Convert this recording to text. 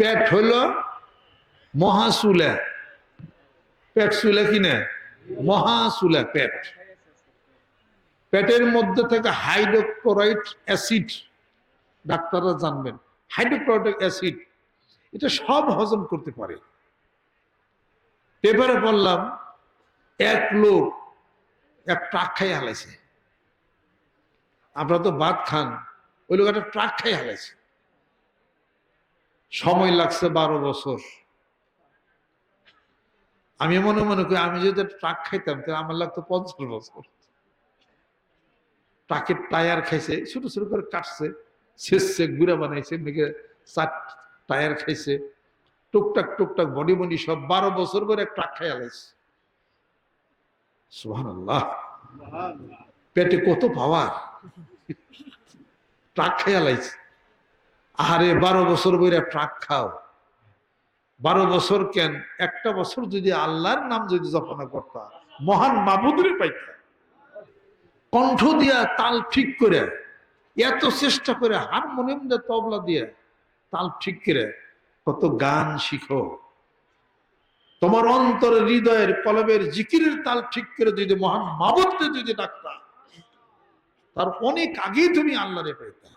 পেট হইল মহাসুলা পেট সুলা কি না? মহাসুলা পেট। পেটের মধ্যে থেকে হাইড্রোক্লোরাইড অ্যাসিড, ডাক্তাররা জানবেন, হাইড্রোক্লোরাইড অ্যাসিড, এটা সব হজম করতে পারে। পেপারে বললাম এক লোক এক ট্রাক খাই হালাইছে। আপনারা তো ভাত খান, ওই লোক একটা ট্রাক খাই হালাইছে। সময় লাগছে বারো বছর। আমি মনে মনে করি আমি যদি ট্রাক খাইতাম তাহলে আমার লাগতো পঞ্চাশ বছর। ট্রাকের টায়ার খাইছে ছোট ছোট করে কাটছে শেষছে গুড়া বানাইছে মেঘে চার টায়ার খাইছে। টুকটাক টুকটাক বডি বডি সব বারো বছর করে ট্রাক খাই আলাইছে সুহান আল্লাহ পেটে কত পাওয়ার? ট্রাক খাই আলাইছে আরে বারো বছর বইরা ট্রাক খাও। বারো বছর কেন? একটা বছর যদি আল্লাহর নাম যদি জপনা করতা, মহান মাবুদরে পাইতা। কণ্ঠ দিয়া তাল ঠিক করে এত চেষ্টা করে হারমোনিয়াম দিয়ে তবলা দিয়ে তাল ঠিক করে কত গান শিখো। তোমার অন্তর হৃদয়ের কলবের জিকিরের তাল ঠিক করে যদি মহান মাবুদকে যদি ডাকতা, তার অনেক আগেই তুমি আল্লাহরে পেতা